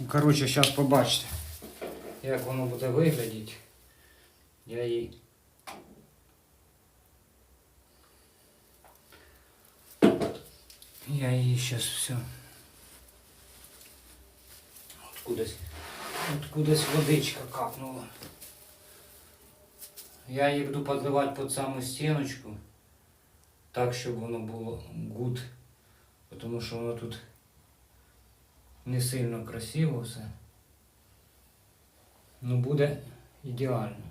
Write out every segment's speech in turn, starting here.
Ну, Коротше, зараз побачите, як воно буде виглядати. Я її. Я її зараз все. Откудись. Откудись водичка капнула. Я її буду подливати під саму стіночку. Так, щоб воно було гуд. Тому що воно тут не сильно красиво все. Ну буде ідеально.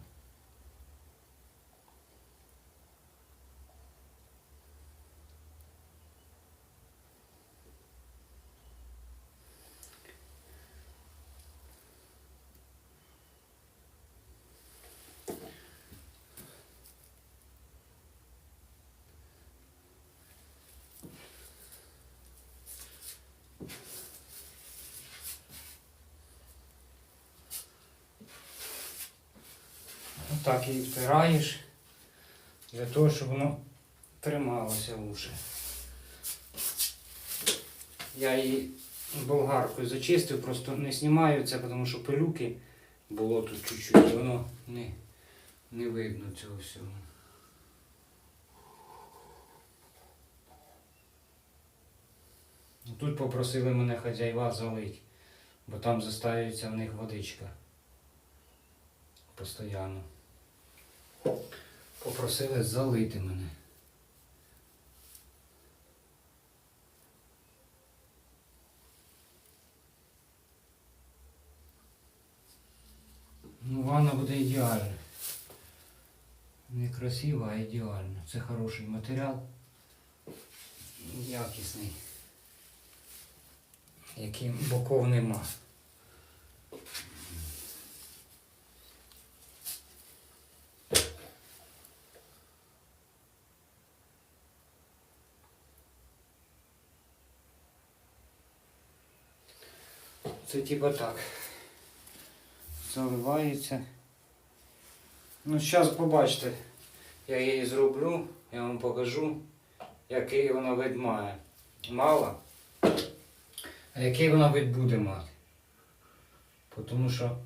Отак її втираєш для того, щоб воно трималося лучше. Я її болгаркою зачистив, просто не знімаю це, тому що пилюки було тут чуть-чуть, і воно не, не видно цього всього. Тут попросили мене хазяїва залить, бо там застаюється в них водичка. Постоянно. Попросили залити мене. Ну, ванна буде ідеальна. Не красиво, а ідеально. Це хороший матеріал. Якісний. Яким боков нема. Це типа так. Заливається. Ну, зараз побачите, я її зроблю, я вам покажу, який вона вид має. Мало. А який вона вид буде мати. Тому що